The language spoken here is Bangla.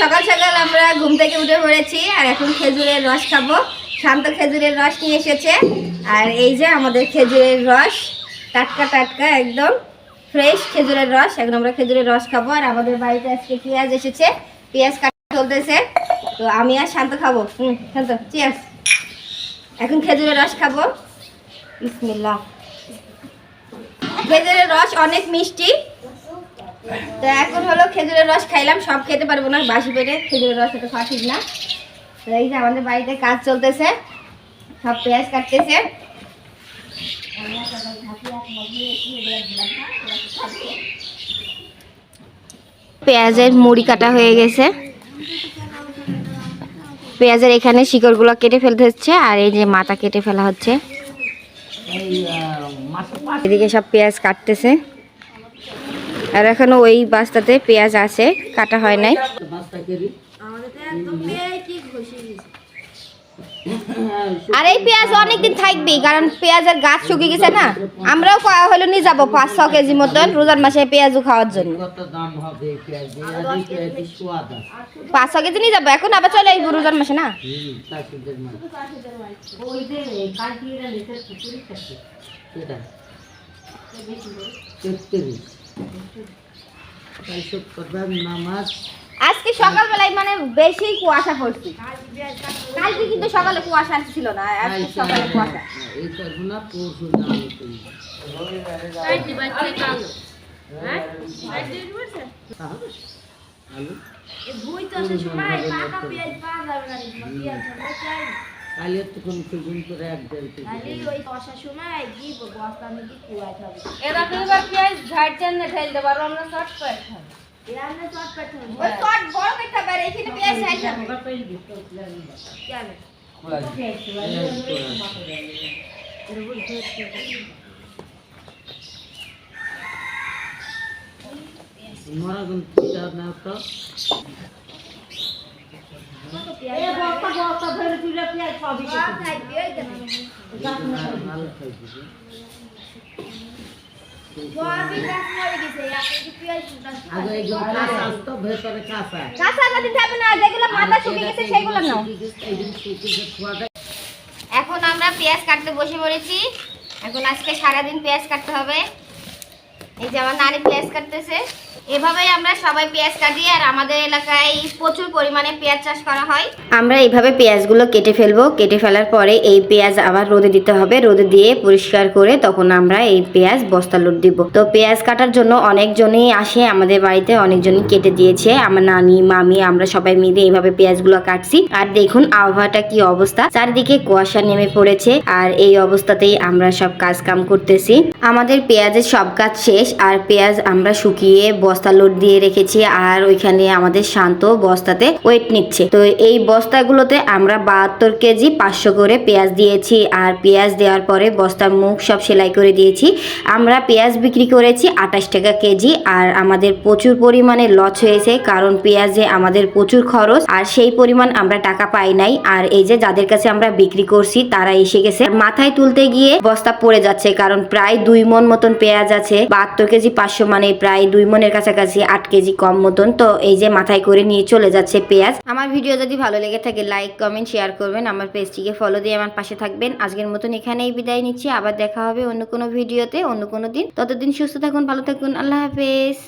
সকাল সকাল আমরা ঘুম থেকে উঠে পড়েছি আর এখন খেজুরের রস খাব। শান্ত খেজুরের রস নিয়ে এসেছে। আর এই যে আমাদের খেজুরের রস, টাটকা টাটকা একদম ফ্রেশ খেজুরের রস। এখন আমরা খেজুরের রস খাব। আর আমাদের বাড়িতে আজকে পেঁয়াজ এসেছে। পেঁয়াজ কাটা চলতেছে। তো আমি আর শান্ত খাব। হুম, শান্ত চিয়াস এখন খেজুরের রস খাব। বিসমিল্লাহ। খেজুরের রস অনেক মিষ্টি। তো এখন হলো খেজুরের রস খাইলাম, সব খেতে পারব না, বাসি পেটে খেজুরের রস খাওয়া ঠিক না। তো এই যে আমাদের বাড়িতে কাজ চলতেছে, সব পেঁয়াজ কাটতেছে। পেঁয়াজের মুড়ি কাটা হয়ে গেছে। পেঁয়াজের এখানে শিকড়গুলো কেটে ফেলতে হচ্ছে, আর এই যে মাথা কেটে ফেলা হচ্ছে। এদিকে সব পেঁয়াজ কাটতেছে। আর এখনও ওই বাস্তাতে পেঁয়াজ আছে, কাটা হয় নাই। আর এই পেঁয়াজ অনেকদিন থাকবে কারণ পেঁয়াজের গাছ শুকিয়ে গেছে না। আমরাও হলো নিয়ে যাব পাঁচ, ছ কেজি মতন রোজার মাসে পেঁয়াজও খাওয়ার জন্য। পাঁচ, ছ কেজি নিয়ে যাব, এখন আবার চলে আসব রোজার মাসে না? আজকে সকালবেলায় মানে বেশি কুয়াশা পড়ছে। কালকে কিন্তু সকালে কুয়াশা ছিল না আজকে সকালে কুয়াশা। এই করব না পরশু নাম আলু কালি তখন সুগুন করে এক দেড় কেজি ওই চট বড় একটা বাইরে এখানে পেঁয়াজ চাই যাবে মরা গুণ পূজা না তো ভালো খাইছি আগে এইগুলো কাঁচা আসতো ভেতরে কাঁচা কাঁচা কাটি যাবে না যেগুলো মাথা শুকিয়ে গেছে সেগুলো নাও এইগুলো শুকিয়ে খোয়াটা এখন আমরা পেঁয়াজ কাটতে বসে পড়েছি। এখন আজকে সারাদিন পেঁয়াজ কাটতে হবে। এই যে আমার নানি পেঁয়াজ কাটতেছে। এভাবেই আমরা সবাই পেঁয়াজ কাটি আর আমাদের এলাকায় প্রচুর পরিমাণে পেঁয়াজ চাষ করা হয়। আমরা এইভাবে পেঁয়াজগুলো কেটে ফেলব। কেটে ফেলার পরে এই পেঁয়াজ আবার রোদে দিতে হবে। রোদে দিয়ে পরিষ্কার করে তখন আমরা এই পেঁয়াজ বস্তা লোড দিব। তো পেঁয়াজ কাটার জন্য অনেকজনই আসে আমাদের বাড়িতে, অনেকজনই কেটে দিয়েছে। আমার নানি, মামি, আমরা সবাই মিলে এইভাবে পেঁয়াজগুলো কাটছি। আর দেখুন আবহাওয়াটা কি অবস্থা। চারিদিকে কুয়াশা নেমে পড়েছে আর এই অবস্থাতেই আমরা সব কাজ কাম করতেছি। আমাদের পেঁয়াজের সব কাজ শেষ আর পেঁয়াজ আমরা শুকিয়ে বস্তা লোড দিয়ে রেখেছি আর ওইখানে আমাদের শান্ত বস্তাতে ওয়েট নিচ্ছে। তো এই বস্তাগুলোতে আমরা বাহাত্তর কেজি পাঁচশো করে পেঁয়াজ দিয়েছি আর পেঁয়াজ দেওয়ার পরে বস্তার মুখ সব সেলাই করে দিয়েছি। আমরা পেঁয়াজ বিক্রি করেছি আঠাশ টাকা কেজি আর আমাদের প্রচুর পরিমাণে লস হয়েছে কারণ পেঁয়াজে আমাদের প্রচুর খরচ আর সেই পরিমাণ আমরা টাকা পাই নাই আর এই যে যাদের কাছে আমরা বিক্রি করছি তারা এসে গেছে। মাথায় তুলতে গিয়ে বস্তা পড়ে যাচ্ছে কারণ প্রায় দুই মন মতন পেঁয়াজ আছে। বাহাত্তর কেজি পাঁচশো মানে প্রায় দুই মনের কাছাকাছি আট কেজি কম মতন। তো এই যে মাথায় করে নিয়ে চলে যাচ্ছে পেঁয়াজ। আমার ভিডিও যদি ভালো লেগে থাকে লাইক কমেন্ট শেয়ার করবেন। আমার পেজটিকে ফলো দিয়ে আমার পাশে থাকবেন। আজকের মতন এখানেই বিদায় নিচ্ছি। আবার দেখা হবে অন্য কোনো ভিডিওতে, অন্য কোনো দিন। ততদিন সুস্থ থাকুন, ভালো থাকুন। আল্লাহ হাফেজ।